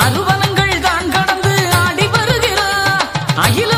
அருவனங்கள் தான் கடந்து ஆடி வருகிறார். அகில